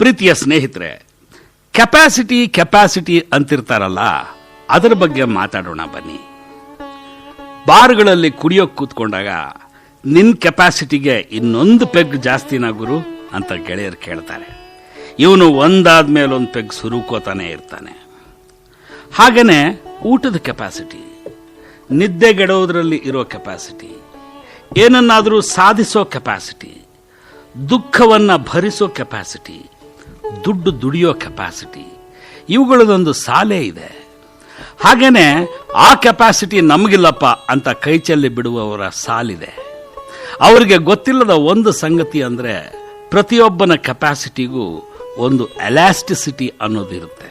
ಪ್ರೀತಿಯ ಸ್ನೇಹಿತರೆ capacity capacity ಅಂತಿರ್ತಾರಲ್ಲ, ಅದರ ಬಗ್ಗೆ ಮಾತಾಡೋಣ ಬನ್ನಿ. ಬಾರ್ಗಳಲ್ಲಿ ಕುಡಿಯೋಕೆ ಕೂತ್ಕೊಂಡಾಗ ನಿನ್ನ ಕೆಪಾಸಿಟಿಗೆ ಇನ್ನೊಂದು ಪೆಗ್ ಜಾಸ್ತಿನ ಗುರು ಅಂತ ಗೆಳೆಯರು ಕೇಳ್ತಾರೆ. ಇವನು ಒಂದಾದ್ಮೇಲೆ ಒಂದು ಪೆಗ್ ಸುರುಕೋತಾನೆ ಇರ್ತಾನೆ. ಹಾಗೇನೆ ಊಟದ ಕೆಪಾಸಿಟಿ ನಿದ್ದೆಗೆಡೋದ್ರಲ್ಲಿ ಇರೋ ಕೆಪಾಸಿಟಿ ಏನನ್ನಾದರೂ ಸಾಧಿಸೋ ಕೆಪಾಸಿಟಿ ದುಃಖವನ್ನು ಭರಿಸೋ ಕೆಪಾಸಿಟಿ ದುಡ್ಡು ದುಡಿಯೋ ಕೆಪಾಸಿಟಿ ಇವುಗಳದೊಂದು ಸಾಲೆ ಇದೆ. ಹಾಗೇನೆ ಆ ಕೆಪಾಸಿಟಿ ನಮಗಿಲ್ಲಪ್ಪ ಅಂತ ಕೈ ಚೆಲ್ಲಿ ಬಿಡುವವರ ಸಾಲಿದೆ. ಅವರಿಗೆ ಗೊತ್ತಿಲ್ಲದ ಒಂದು ಸಂಗತಿ ಅಂದರೆ ಪ್ರತಿಯೊಬ್ಬನ ಕೆಪಾಸಿಟಿಗೂ ಒಂದು ಎಲಾಸ್ಟಿಸಿಟಿ ಅನ್ನೋದಿರುತ್ತೆ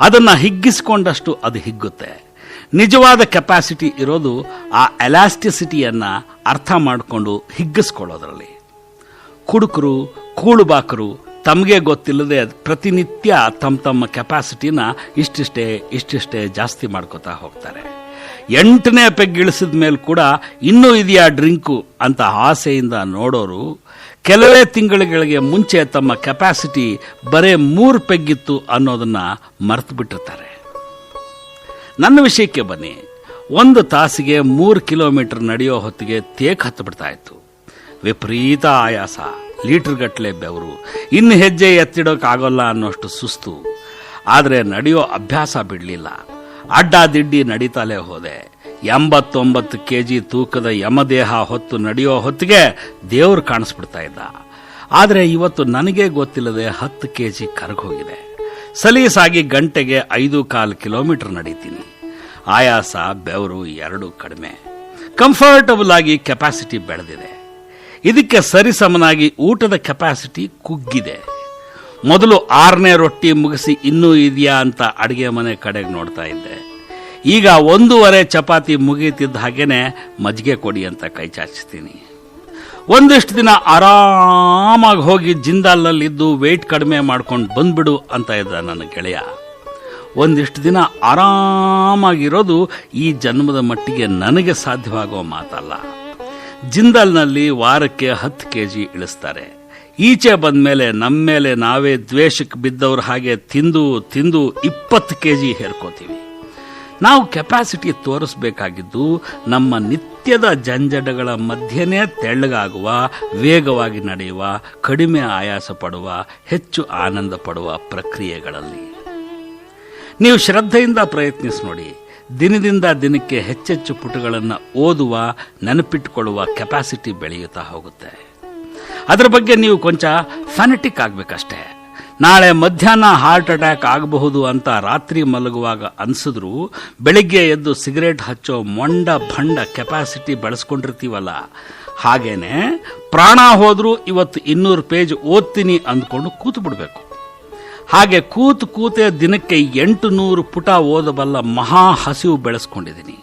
ಅದನ್ನು ಹಿಗ್ಗಿಸಿಕೊಂಡಷ್ಟು ಅದು ಹಿಗ್ಗುತ್ತೆ. ನಿಜವಾದ ಕೆಪಾಸಿಟಿ ಇರೋದು ಆ ಎಲಾಸ್ಟಿಸಿಟಿಯನ್ನ ಅರ್ಥ ಮಾಡಿಕೊಂಡು ಹಿಗ್ಗಿಸ್ಕೊಳ್ಳೋದ್ರಲ್ಲಿ. ಕುಡುಕರು, ಕೂಳುಬಾಕರು ತಮಗೆ ಗೊತ್ತಿಲ್ಲದೆ ಪ್ರತಿನಿತ್ಯ ತಮ್ಮ ತಮ್ಮ ಕೆಪಾಸಿಟಿನ ಇಷ್ಟಿಷ್ಟೇ ಇಷ್ಟಿಷ್ಟೇ ಜಾಸ್ತಿ ಮಾಡ್ಕೋತಾ ಹೋಗ್ತಾರೆ. ಎಂಟನೇ ಪೆಗ್ ಇಳಿಸಿದ ಮೇಲೆ ಕೂಡ ಇನ್ನೂ ಇದೆಯಾ ಡ್ರಿಂಕು ಅಂತ ಆಸೆಯಿಂದ ನೋಡೋರು ಕೆಲವೇ ತಿಂಗಳುಗಳಿಗೆ ಮುಂಚೆ ತಮ್ಮ ಕೆಪಾಸಿಟಿ ಬರೇ ಮೂರು ಪೆಗ್ಗಿತ್ತು ಅನ್ನೋದನ್ನು ಮರೆತು ಬಿಟ್ಟಿರ್ತಾರೆ ನನ್ನ ವಿಷಯಕ್ಕೆ ಬನ್ನಿ. ಒಂದು ತಾಸಿಗೆ ಮೂರು ಕಿಲೋಮೀಟರ್ ನಡೆಯೋ ಹೊತ್ತಿಗೆ ತೇಕ್ ಹತ್ತು ಬಿಡ್ತಾ ಇತ್ತು ವಿಪರೀತ ಆಯಾಸ ಲೀಟರ್ ಗಟ್ಟಲೆ ಬೆವರು. ಇನ್ನು ಹೆಜ್ಜೆ ಎತ್ತಿಡೋಕ್ಕಾಗೋಲ್ಲ ಅನ್ನೋಷ್ಟು ಸುಸ್ತು. ಆದರೆ ನಡೆಯೋ ಅಭ್ಯಾಸ ಬಿಡಲಿಲ್ಲ. ಅಡ್ಡ ದಿಡ್ಡಿ ನಡೀತಾಲೆ ಹೋದೆ. ಎಂಬತ್ತೊಂಬತ್ತು ಕೆ ಜಿ ತೂಕದ ಯಮದೇಹ ಹೊತ್ತು ನಡೆಯೋ ಹೊತ್ತಿಗೆ ದೇವ್ರು ಕಾಣಿಸ್ಬಿಡ್ತಾ ಇದ್ದ ಆದರೆ ಇವತ್ತು ನನಗೆ ಗೊತ್ತಿಲ್ಲದೆ ಹತ್ತು ಕೆ ಜಿ ಕರಗೋಗಿದೆ. ಸಲೀಸಾಗಿ ಗಂಟೆಗೆ ಐದು ಕಾಲು ಕಿಲೋಮೀಟರ್ ನಡೀತೀನಿ. ಆಯಾಸ, ಬೆವರು ಎರಡೂ ಕಡಿಮೆ. ಕಂಫರ್ಟಬಲ್ ಆಗಿ ಕೆಪಾಸಿಟಿ ಬೆಳೆದಿದೆ. ಇದಕ್ಕೆ ಸರಿಸಮನಾಗಿ ಊಟದ ಕೆಪಾಸಿಟಿ ಕುಗ್ಗಿದೆ. ಮೊದಲು ಆರನೇ ರೊಟ್ಟಿ ಮುಗಿಸಿ ಇನ್ನೂ ಇದೆಯಾ ಅಂತ ಅಡುಗೆ ಮನೆ ಕಡೆಗೆ ನೋಡ್ತಾ ಇದ್ದೆ. ಈಗ ಒಂದೂವರೆ ಚಪಾತಿ ಮುಗೀತಿದ್ದ ಹಾಗೇನೆ ಮಜ್ಜಿಗೆ ಕೊಡಿ ಅಂತ ಕೈ ಚಾಚ್ತೀನಿ ಒಂದಿಷ್ಟು ದಿನ ಆರಾಮಾಗಿ ಹೋಗಿ ಜಿಂದಾಲ್ನಲ್ಲಿದ್ದು ವೆಯ್ಟ್ ಕಡಿಮೆ ಮಾಡ್ಕೊಂಡು ಬಂದ್ಬಿಡು ಅಂತ ಇದ್ದ ನನ್ನ ಗೆಳೆಯ. ಒಂದಿಷ್ಟು ದಿನ ಆರಾಮಾಗಿರೋದು ಈ ಜನ್ಮದ ಮಟ್ಟಿಗೆ ನನಗೆ ಸಾಧ್ಯವಾಗುವ ಮಾತಲ್ಲ. ಜಿಂದಾಲ್ನಲ್ಲಿ ವಾರಕ್ಕೆ ಹತ್ತು ಕೆ ಜಿ ಇಳಿಸ್ತಾರೆ. ಈಚೆ ಬಂದ ಮೇಲೆ ನಮ್ಮ ಮೇಲೆ ನಾವೇ ದ್ವೇಷಕ್ಕೆ ಬಿದ್ದವ್ರ ಹಾಗೆ ತಿಂದು ತಿಂದು ಇಪ್ಪತ್ತು ಕೆ ಜಿ ಹೇರ್ಕೋತೀವಿ. ನಾವು ಕೆಪಾಸಿಟಿ ತೋರಿಸಬೇಕಾಗಿದ್ದು ನಮ್ಮ ನಿತ್ಯದ ಜಂಜಡಗಳ ಮಧ್ಯೆನೇ ತೆಳ್ಳಗಾಗುವ, ವೇಗವಾಗಿ ನಡೆಯುವ, ಕಡಿಮೆ ಆಯಾಸ ಪಡುವ, ಹೆಚ್ಚು ಆನಂದ ಪಡುವ ಪ್ರಕ್ರಿಯೆಗಳಲ್ಲಿ. ನೀವು ಶ್ರದ್ಧೆಯಿಂದ ಪ್ರಯತ್ನಿಸಿ ನೋಡಿ ದಿನದಿಂದ ದಿನಕ್ಕೆ ಹೆಚ್ಚೆಚ್ಚು ಪುಟಗಳನ್ನು ಓದುವ ನೆನಪಿಟ್ಟುಕೊಳ್ಳುವ ಕೆಪಾಸಿಟಿ ಬೆಳೆಯುತ್ತಾ ಹೋಗುತ್ತೆ. ಅದರ ಬಗ್ಗೆ ನೀವು ಕೊಂಚ ಫ್ಯಾನೆಟಿಕ್ ಆಗಬೇಕಷ್ಟೇ. ನಾಳೆ ಮಧ್ಯಾಹ್ನ ಹಾರ್ಟ್ ಅಟ್ಯಾಕ್ ಆಗಬಹುದು ಅಂತ ರಾತ್ರಿ ಮಲಗುವಾಗ ಅನಿಸಿದ್ರೂ, ಬೆಳಿಗ್ಗೆ ಎದ್ದು ಸಿಗರೇಟ್ ಹಚ್ಚೋ ಮೊಂಡ ಭಂಡ ಕೆಪಾಸಿಟಿ ಬಳಸ್ಕೊಂಡಿರ್ತೀವಲ್ಲ. ಹಾಗೇನೆ, ಪ್ರಾಣ ಹೋದರೂ ಇವತ್ತು ಇನ್ನೂರು ಪೇಜ್ ಓದ್ತೀನಿ ಅಂದ್ಕೊಂಡು ಕೂತು ಬಿಡಬೇಕು ಹಾಗೆ ಕೂತು ಕೂತೆ ದಿನಕ್ಕೆ ಎಂಟು ನೂರು ಪುಟ ಓದಬಲ್ಲ ಮಹಾ ಹಸಿವು ಬೆಳೆಸ್ಕೊಂಡಿದ್ದೀನಿ.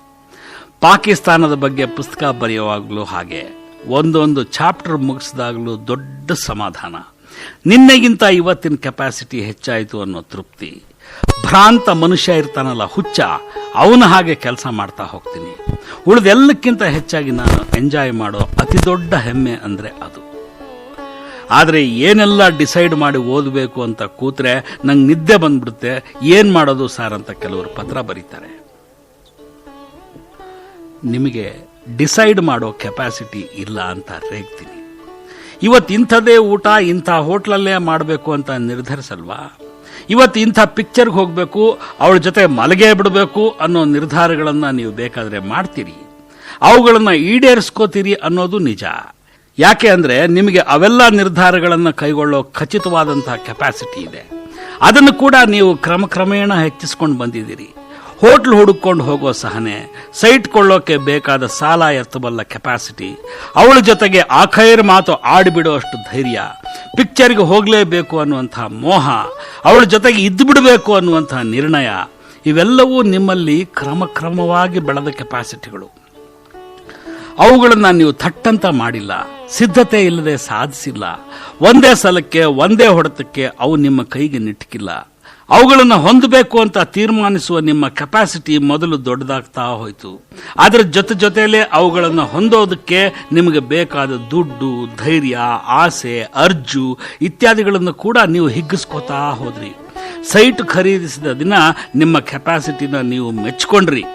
ಪಾಕಿಸ್ತಾನದ ಬಗ್ಗೆ ಪುಸ್ತಕ ಬರೆಯುವಾಗಲೂ ಹಾಗೆ. ಒಂದೊಂದು ಚಾಪ್ಟರ್ ಮುಗಿಸಿದಾಗಲೂ ದೊಡ್ಡ ಸಮಾಧಾನ. ನಿನ್ನೆಗಿಂತ ಇವತ್ತಿನ ಕೆಪಾಸಿಟಿ ಹೆಚ್ಚಾಯಿತು ಅನ್ನೋ ತೃಪ್ತಿ. ಭ್ರಾಂತ ಮನುಷ್ಯ ಇರ್ತಾನಲ್ಲ ಹುಚ್ಚ, ಅವನ ಹಾಗೆ ಕೆಲಸ ಮಾಡ್ತಾ ಹೋಗ್ತೀನಿ. ಉಳಿದೆಲ್ಲಕ್ಕಿಂತ ಹೆಚ್ಚಾಗಿ ನಾನು ಎಂಜಾಯ್ ಮಾಡೋ ಅತಿ ದೊಡ್ಡ ಹೆಮ್ಮೆ ಅಂದರೆ ಅದು. ಆದರೆ ಏನೆಲ್ಲ ಡಿಸೈಡ್ ಮಾಡಿ ಓದಬೇಕು ಅಂತ ಕೂತ್ರೆ ನಂಗೆ ನಿದ್ದೆ ಬಂದ್ಬಿಡುತ್ತೆ. ಏನು ಮಾಡೋದು ಸರ್ ಅಂತ ಕೆಲವರು ಪತ್ರ ಬರೀತಾರೆ. ನಿಮಗೆ ಡಿಸೈಡ್ ಮಾಡೋ ಕೆಪಾಸಿಟಿ ಇಲ್ಲ ಅಂತ ರೇಗ್ತೀನಿ. ಇವತ್ತು ಇಂಥದೇ ಊಟ, ಇಂಥ ಹೋಟ್ಲಲ್ಲೇ ಮಾಡಬೇಕು ಅಂತ ನಿರ್ಧರಿಸಲ್ವಾ? ಇವತ್ತು ಇಂಥ ಪಿಕ್ಚರ್ಗೆ ಹೋಗಬೇಕು, ಅವಳ ಜೊತೆ ಮಲಗೇ ಬಿಡಬೇಕು ಅನ್ನೋ ನಿರ್ಧಾರಗಳನ್ನು ನೀವು ಬೇಕಾದರೆ ಮಾಡ್ತೀರಿ. ಅವುಗಳನ್ನು ಈಡೇರಿಸ್ಕೋತೀರಿ ಅನ್ನೋದು ನಿಜ. ಯಾಕೆ ಅಂದರೆ ನಿಮಗೆ ಅವೆಲ್ಲ ನಿರ್ಧಾರಗಳನ್ನು ಕೈಗೊಳ್ಳೋ ಖಚಿತವಾದಂತಹ ಕೆಪಾಸಿಟಿ ಇದೆ. ಅದನ್ನು ಕೂಡ ನೀವು ಕ್ರಮಕ್ರಮೇಣ ಹೆಚ್ಚಿಸ್ಕೊಂಡು ಬಂದಿದ್ದೀರಿ. ಹೋಟ್ಲ್ ಹುಡುಕೊಂಡು ಹೋಗೋ ಸಹನೆ, ಸೈಟ್ ಕೊಳ್ಳೋಕೆ ಬೇಕಾದ ಸಾಲ ಎತ್ತಬಲ್ಲ ಕೆಪಾಸಿಟಿ ಅವಳ ಜೊತೆಗೆ ಆಖೈರ್ ಮಾತು ಆಡಿಬಿಡುವಷ್ಟು ಧೈರ್ಯ ಪಿಕ್ಚರ್ಗೆ ಹೋಗಲೇಬೇಕು ಅನ್ನುವಂಥ ಮೋಹ, ಅವಳ ಜೊತೆಗೆ ಇದ್ದುಬಿಡಬೇಕು ಬಿಡಬೇಕು ಅನ್ನುವಂತಹ ನಿರ್ಣಯ, ಇವೆಲ್ಲವೂ ನಿಮ್ಮಲ್ಲಿ ಕ್ರಮಕ್ರಮವಾಗಿ ಬೆಳೆದ ಕೆಪಾಸಿಟಿಗಳು ಅವುಗಳನ್ನು ನೀವು ಥಟ್ಟಂತ ಮಾಡಿಲ್ಲ, ಸಿದ್ಧತೆ ಇಲ್ಲದೆ ಸಾಧಿಸಿಲ್ಲ. ಒಂದೇ ಸಲಕ್ಕೆ, ಒಂದೇ ಹೊಡೆತಕ್ಕೆ ಅವು ನಿಮ್ಮ ಕೈಗೆ ನಿಟ್ಕಿಲ್ಲ. ಅವುಗಳನ್ನು ಹೊಂದಬೇಕು ಅಂತ ತೀರ್ಮಾನಿಸುವ ನಿಮ್ಮ ಕೆಪಾಸಿಟಿ ಮೊದಲು ದೊಡ್ಡದಾಗ್ತಾ ಹೋಯಿತು. ಅದರ ಜೊತೆ ಜೊತೆಯಲ್ಲೇ ಅವುಗಳನ್ನು ಹೊಂದೋದಕ್ಕೆ ನಿಮಗೆ ಬೇಕಾದ ದುಡ್ಡು, ಧೈರ್ಯ, ಆಸೆ, ಅರ್ಜು ಇತ್ಯಾದಿಗಳನ್ನು ಕೂಡ ನೀವು ಹಿಗ್ಗಿಸ್ಕೋತಾ ಹೋದ್ರಿ. ಸೈಟ್ ಖರೀದಿಸಿದ ದಿನ ನಿಮ್ಮ ಕೆಪಾಸಿಟಿನ ನೀವು ಮೆಚ್ಕೊಂಡ್ರಿ.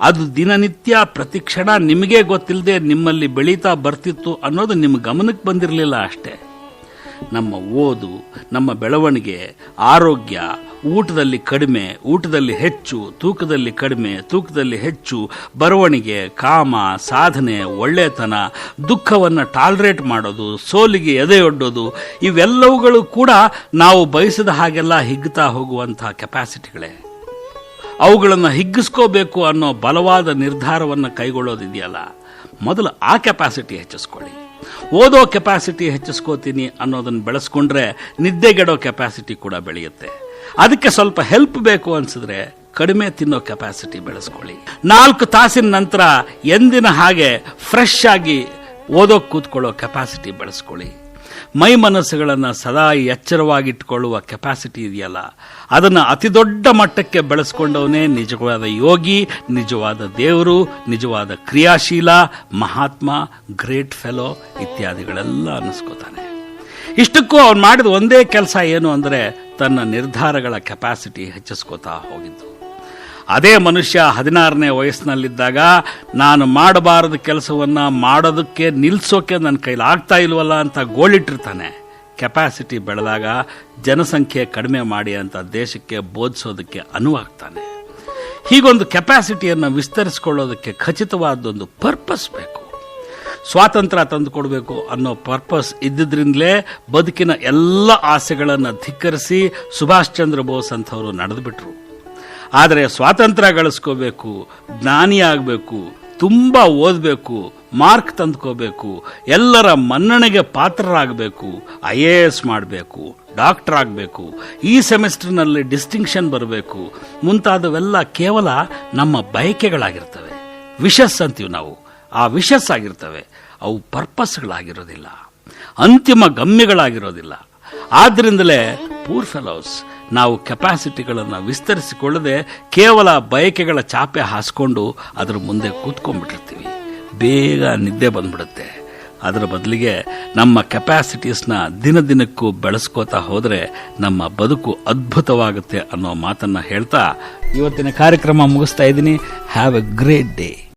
ಅದು ದಿನನಿತ್ಯ ಪ್ರತಿ ಕ್ಷಣ ನಿಮಗೆ ಗೊತ್ತಿಲ್ಲದೆ ನಿಮ್ಮಲ್ಲಿ ಬೆಳೀತಾ ಬರ್ತಿತ್ತು ಅನ್ನೋದು ನಿಮ್ಮ ಗಮನಕ್ಕೆ ಬಂದಿರಲಿಲ್ಲ ಅಷ್ಟೇ. ನಮ್ಮ ಓದು, ನಮ್ಮ ಬೆಳವಣಿಗೆ, ಆರೋಗ್ಯ, ಊಟದಲ್ಲಿ ಕಡಿಮೆ, ಊಟದಲ್ಲಿ ಹೆಚ್ಚು, ತೂಕದಲ್ಲಿ ಕಡಿಮೆ, ತೂಕದಲ್ಲಿ ಹೆಚ್ಚು, ಬರವಣಿಗೆ, ಕಾಮ, ಸಾಧನೆ, ಒಳ್ಳೆತನ, ದುಃಖವನ್ನು ಟಾಲ್ರೇಟ್ ಮಾಡೋದು, ಸೋಲಿಗೆ ಎದೆಯೊಡ್ಡೋದು ಇವೆಲ್ಲವುಗಳು ಕೂಡ ನಾವು ಬಯಸಿದ ಹಾಗೆಲ್ಲ ಹಿಗ್ಗುತ್ತಾ ಹೋಗುವಂಥ ಕೆಪಾಸಿಟಿಗಳೇ. ಅವುಗಳನ್ನು ಹಿಗ್ಗಿಸ್ಕೋಬೇಕು ಅನ್ನೋ ಬಲವಾದ ನಿರ್ಧಾರವನ್ನು ಕೈಗೊಳ್ಳೋದಿದೆಯಲ್ಲ, ಮೊದಲು ಆ ಕೆಪಾಸಿಟಿ ಹೆಚ್ಚಿಸ್ಕೊಳ್ಳಿ. ಓದೋ ಕೆಪಾಸಿಟಿ ಹೆಚ್ಚಿಸ್ಕೋತೀನಿ ಅನ್ನೋದನ್ನು ಬೆಳೆಸ್ಕೊಂಡ್ರೆ ನಿದ್ದೆಗೆಡೋ ಕೆಪಾಸಿಟಿ ಕೂಡ ಬೆಳೆಯುತ್ತೆ. ಅದಕ್ಕೆ ಸ್ವಲ್ಪ ಹೆಲ್ಪ್ ಬೇಕು ಅನ್ಸಿದ್ರೆ ಕಡಿಮೆ ತಿನ್ನೋ ಕೆಪಾಸಿಟಿ ಬೆಳೆಸ್ಕೊಳ್ಳಿ. ನಾಲ್ಕು ತಾಸಿನ ನಂತರ ಎಂದಿನ ಹಾಗೆ ಫ್ರೆಶ್ ಆಗಿ ಓದೋಕೆ ಕೂತ್ಕೊಳ್ಳೋ ಕೆಪಾಸಿಟಿ ಬೆಳೆಸ್ಕೊಳ್ಳಿ. ಮೈ ಮನಸ್ಸುಗಳನ್ನು ಸದಾ ಎಚ್ಚರವಾಗಿಟ್ಟುಕೊಳ್ಳುವ ಕೆಪಾಸಿಟಿ ಇದೆಯಲ್ಲ? ಅದನ್ನು ಅತಿ ದೊಡ್ಡ ಮಟ್ಟಕ್ಕೆ ಬೆಳೆಸ್ಕೊಂಡವನೇ ನಿಜವಾದ ಯೋಗಿ, ನಿಜವಾದ ದೇವರು, ನಿಜವಾದ ಕ್ರಿಯಾಶೀಲ, ಮಹಾತ್ಮ ಗ್ರೇಟ್ ಫೆಲೋ ಇತ್ಯಾದಿಗಳೆಲ್ಲ ಅನ್ನಿಸ್ಕೋತಾನೆ. ಇಷ್ಟಕ್ಕೂ ಅವನು ಮಾಡಿದ ಒಂದೇ ಕೆಲಸ ಏನು ಅಂದರೆ ತನ್ನ ನಿರ್ಧಾರಗಳ ಕೆಪಾಸಿಟಿ ಹೆಚ್ಚಿಸ್ಕೋತಾ ಹೋಗಿದ್ದು. ಅದೇ ಮನುಷ್ಯ ಹದಿನಾರನೇ ವಯಸ್ಸಿನಲ್ಲಿದ್ದಾಗ, ನಾನು ಮಾಡಬಾರದ ಕೆಲಸವನ್ನ ಮಾಡೋದಕ್ಕೆ ನಿಲ್ಸೋಕೆ ನನ್ನ ಕೈಲಿ ಆಗ್ತಾ ಇಲ್ವಲ್ಲ ಅಂತ ಗೋಳಿಟ್ಟಿರ್ತಾನೆ. ಕೆಪಾಸಿಟಿ ಬೆಳೆದಾಗ ಜನಸಂಖ್ಯೆ ಕಡಿಮೆ ಮಾಡಿ ಅಂತ ದೇಶಕ್ಕೆ ಬೋಧಿಸೋದಕ್ಕೆ ಅನುವಾಗ್ತಾನೆ. ಹೀಗೊಂದು ಕೆಪಾಸಿಟಿಯನ್ನು ವಿಸ್ತರಿಸ್ಕೊಳ್ಳೋದಕ್ಕೆ ಖಚಿತವಾದೊಂದು ಪರ್ಪಸ್ ಬೇಕು. ಸ್ವಾತಂತ್ರ್ಯ ತಂದುಕೊಡಬೇಕು ಅನ್ನೋ ಪರ್ಪಸ್ ಇದ್ದಿದ್ರಿಂದಲೇ ಬದುಕಿನ ಎಲ್ಲ ಆಸೆಗಳನ್ನು ಧಿಕ್ಕರಿಸಿ ಸುಭಾಷ್ ಚಂದ್ರ ಬೋಸ್ ಅಂಥವರು ನಡೆದುಬಿಟ್ರು. ಆದರೆ ಸ್ವಾತಂತ್ರ್ಯ ಗಳಿಸ್ಕೋಬೇಕು, ಜ್ಞಾನಿ ಆಗಬೇಕು, ತುಂಬ ಓದಬೇಕು, ಮಾರ್ಕ್ ತಂದ್ಕೋಬೇಕು, ಎಲ್ಲರ ಮನ್ನಣೆಗೆ ಪಾತ್ರರಾಗಬೇಕು, ಐ ಎ ಎಸ್ ಮಾಡಬೇಕು, ಡಾಕ್ಟರ್ ಆಗಬೇಕು, ಈ ಸೆಮಿಸ್ಟರ್ನಲ್ಲಿ ಡಿಸ್ಟಿಂಕ್ಷನ್ ಬರಬೇಕು, ಮುಂತಾದವೆಲ್ಲ ಕೇವಲ ನಮ್ಮ ಬಯಕೆಗಳಾಗಿರ್ತವೆ. ವಿಶಸ್ ಅಂತೀವಿ ನಾವು. ಆ ವಿಷಸ್ ಆಗಿರ್ತವೆ. ಅವು ಪರ್ಪಸ್ಗಳಾಗಿರೋದಿಲ್ಲ. ಅಂತಿಮ ಗಮ್ಯಗಳಾಗಿರೋದಿಲ್ಲ. ಆದ್ದರಿಂದಲೇ ಪೂರ್ ಫೆಲೋಸ್ ನಾವು ಕೆಪಾಸಿಟಿಗಳನ್ನು ವಿಸ್ತರಿಸಿಕೊಳ್ಳದೆ ಕೇವಲ ಬಯಕೆಗಳ ಚಾಪೆ ಹಾಸ್ಕೊಂಡು ಅದರ ಮುಂದೆ ಕೂತ್ಕೊಂಡ್ಬಿಟ್ಟಿರ್ತೀವಿ. ಬೇಗ ನಿದ್ದೆ ಬಂದ್ಬಿಡುತ್ತೆ. ಅದರ ಬದಲಿಗೆ ನಮ್ಮ ಕೆಪ್ಯಾಸಿಟೀಸ್ನ ದಿನ ದಿನಕ್ಕೂ ಬೆಳೆಸ್ಕೋತಾ ಹೋದರೆ ನಮ್ಮ ಬದುಕು ಅದ್ಭುತವಾಗುತ್ತೆ ಅನ್ನೋ ಮಾತನ್ನು ಹೇಳ್ತಾ ಇವತ್ತಿನ ಕಾರ್ಯಕ್ರಮ ಮುಗಿಸ್ತಾ ಇದ್ದೀನಿ. Have A great day